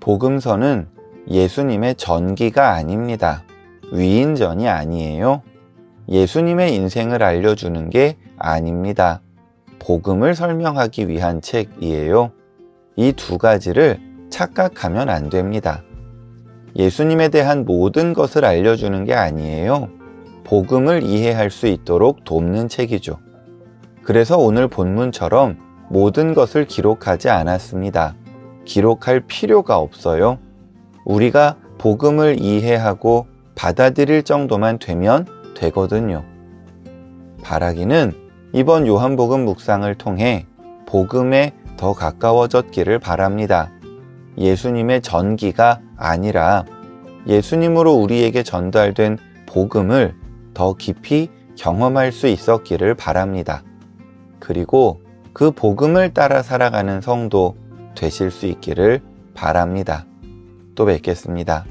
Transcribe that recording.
복음서는 예수님의 전기가 아닙니다. 위인전이 아니에요. 예수님의 인생을 알려주는 게 아닙니다. 복음을 설명하기 위한 책이에요. 이 두 가지를 착각하면 안 됩니다. 예수님에 대한 모든 것을 알려주는 게 아니에요. 복음을 이해할 수 있도록 돕는 책이죠. 그래서 오늘 본문처럼 모든 것을 기록하지 않았습니다. 기록할 필요가 없어요. 우리가 복음을 이해하고 받아들일 정도만 되면 되거든요. 바라기는 이번 요한복음 묵상을 통해 복음에 더 가까워졌기를 바랍니다. 예수님의 전기가 아니라 예수님으로 우리에게 전달된 복음을 더 깊이 경험할 수 있었기를 바랍니다. 그리고 그 복음을 따라 살아가는 성도 되실 수 있기를 바랍니다. 또 뵙겠습니다.